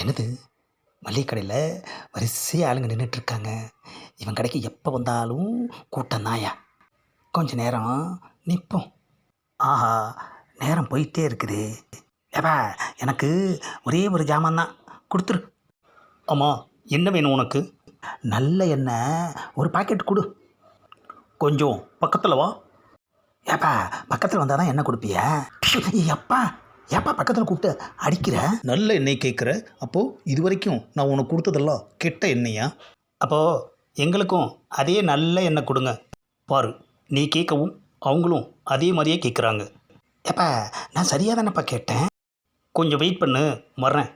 என்னது? மளிகை கடையில் வரிசையாக ஆளுங்க நின்றுட்டுருக்காங்க இவன் கடைக்கு எப்போ வந்தாலும் கூட்டம் தாயா கொஞ்ச நேரம் நிற்போம் ஆஹா நேரம் போயிட்டே இருக்குது. ஏப்பா எனக்கு ஒரே ஒரு ஜாமான் தான். கொடுத்துரு. ஆமாம் என்ன வேணும் உனக்கு? நல்ல எண்ணெய் ஒரு பாக்கெட் கொடு. கொஞ்சம் பக்கத்தில் வா. ஏப்பா பக்கத்தில் வந்தால் தான் என்ன கொடுப்பியா? எப்பா. ஏப்பா பக்கத்தில் கூப்பிட்டு? அடிக்கிற? நல்ல எண்ணெய் கேட்குற. அப்போது இது வரைக்கும் நான் உனக்கு கொடுத்ததெல்லாம் கெட்ட எண்ணெயா அப்போது எங்களுக்கும் அதே நல்ல எண்ணெய் கொடுங்க. பாரு நீ கேட்கவும் அவங்களும் அதே மாதிரியே கேட்குறாங்க. ஏப்பா நான் சரியாக தானேப்பா கேட்டேன்? கொஞ்சம் வெயிட் பண்ணு வர்றேன்.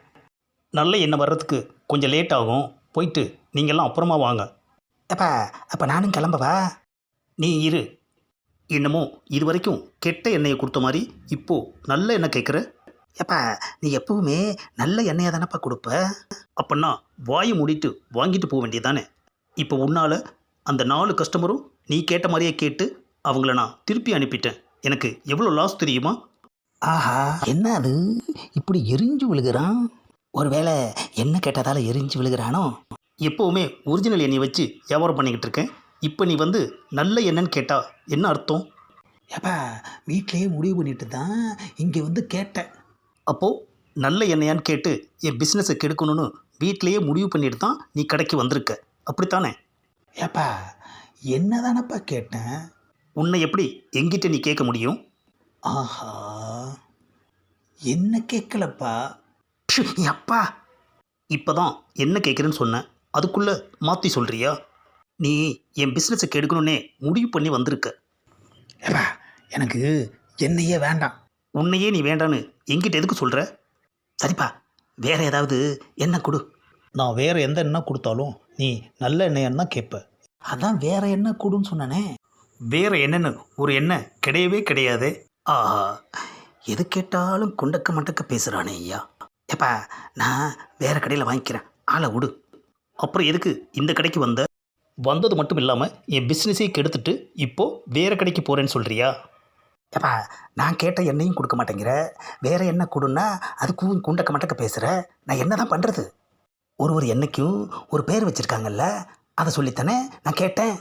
நல்ல எண்ணெய் வர்றதுக்கு கொஞ்சம் லேட் ஆகும். போயிட்டு நீங்கள்லாம் அப்புறமா வாங்க. ஏப்பா அப்போ நானும் கிளம்பவா? நீ இரு. என்னமோ இது வரைக்கும் கெட்ட எண்ணெயை கொடுத்த மாதிரி இப்போது நல்ல எண்ணெய் கேட்குற? ஏப்பா நீ எப்பவுமே நல்ல எண்ணெயை தானப்பா கொடுப்ப? அப்படின்னா வாயை மூடிட்டு வாங்கிட்டு போக வேண்டியதானே இப்போ உன்னால் அந்த நாலு கஸ்டமரும் நீ கேட்ட மாதிரியே கேட்டு அவங்கள நான் திருப்பி அனுப்பிட்டேன். எனக்கு எவ்வளோ லாஸ் தெரியுமா? ஆஹா என்ன அது? இப்படி எரிஞ்சு விழுகிறான்? ஒருவேளை என்ன கேட்டதால எரிஞ்சு விழுகிறானோ? எப்போவுமே ஒரிஜினல் எண்ணெய் வச்சு வியாபாரம் பண்ணிக்கிட்டு இருக்கேன். இப்போ நீ வந்து நல்ல எண்ணெய்ன்னு கேட்டா என்ன அர்த்தம்? ஏப்பா வீட்லேயே முடிவு பண்ணிட்டு தான் இங்கே வந்து கேட்டேன். அப்போது நல்ல எண்ணெயான்னு கேட்டு என் பிஸ்னஸை கெடுக்கணும்னு வீட்லேயே முடிவு பண்ணிட்டு தான் நீ கடைக்கு வந்திருக்க. அப்படித்தானே? ஏப்பா என்ன தானப்பா கேட்டேன்? உன்னை எப்படி எங்கிட்ட நீ கேட்க முடியும்? ஆஹா என்ன கேட்கலப்பா? அப்பா இப்போ தான் என்ன கேட்குறேன்னு சொன்னேன் அதுக்குள்ளே மாற்றி சொல்கிறியா நீ என் பிஸ்னஸை கெடுக்கணுன்னே முடிவு பண்ணி வந்திருக்க. ஏப்பா எனக்கு என்னையே வேண்டாம். உன்னையே நீ வேண்டான்னு எங்கிட்ட எதுக்கு சொல்கிற சரிப்பா வேற ஏதாவது எண்ணெய் கொடு. நான் வேற எந்த எண்ணெய் கொடுத்தாலும் நீ நல்ல எண்ணெய்ன்னு தான் கேட்ப. அதான் வேற எண்ணெய் கொடுன்னு சொன்னனே. வேற என்னன்னு ஒரு எண்ணெய் கிடையவே கிடையாது. ஆஹா எது கேட்டாலும் குண்டக்க மண்டக்க பேசுகிறானே ஐயா. ஏப்பா நான் வேற கடையில் வாங்கிக்கிறேன். ஆளை விடு. அப்புறம் எதுக்கு இந்த கடைக்கு வந்த? வந்தது மட்டும் இல்லாமல் என் பிஸ்னஸே கெடுத்துட்டு இப்போது வேறு கடைக்கு போகிறேன்னு சொல்கிறியா ஏப்பா நான் கேட்ட எண்ணெயும் கொடுக்க மாட்டேங்கிற. வேற எண்ணெய் கொடுன்னா அதுக்கும் குண்டக்க மட்டக்க பேசுகிற நான் என்ன தான் பண்ணுறது ஒரு ஒரு எண்ணெய்க்கும் ஒரு பேர் வச்சுருக்காங்கல்ல அதை சொல்லித்தானே நான் கேட்டேன்.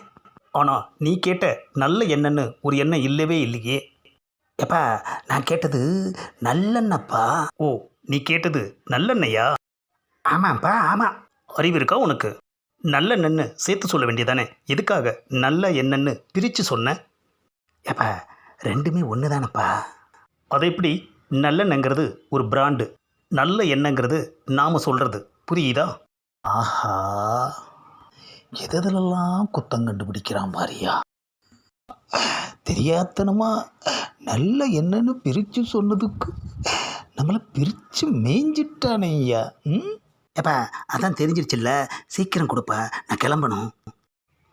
ஆனால் நீ கேட்ட நல்ல எண்ணெய்ன்னு ஒரு எண்ணெய் இல்லவே இல்லையே. ஏப்பா நான் கேட்டது நல்லெண்ணப்பா. ஓ நீ கேட்டது நல்லெண்ணையா? ஆமாம்ப்பா ஆமாம் அறிவு இருக்கா உனக்கு? நல்லெண்ணெய்னு சேர்த்து சொல்ல வேண்டியதானே? எதுக்காக? நல்ல என்னன்னு பிரித்து சொன்ன? ஏப்பா ரெண்டுமே ஒன்று தானப்பா அது எப்படி? நல்லெண்ணெங்கிறது ஒரு பிராண்டு. நல்ல எண்ணெங்கிறது நாம் சொல்கிறது புரியுதா? ஆஹா. எதெல்லாம் குத்தம் கண்டுபிடிக்கிறான் பாரியா? தெரியாத்தனமா நல்ல என்னன்னு பிரித்து சொன்னதுக்கு நம்மளை பிரித்து மேய்ஞ்சிட்டானே ஐயா. ம்? ஏப்பா அதான் தெரிஞ்சிருச்சுல்ல. சீக்கிரம் கொடுப்பா நான் கிளம்பணும்.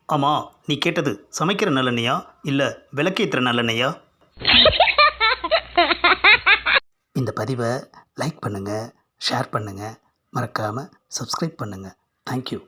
ஆமாம் நீ கேட்டது சமைக்கிற நல்லெண்ணையா? இல்லை விளக்கேற்றுற நல்லெண்ணையா? இந்த பதிவை லைக் பண்ணுங்கள் ஷேர் பண்ணுங்கள் மறக்காமல் சப்ஸ்கிரைப் பண்ணுங்கள் தேங்க்யூ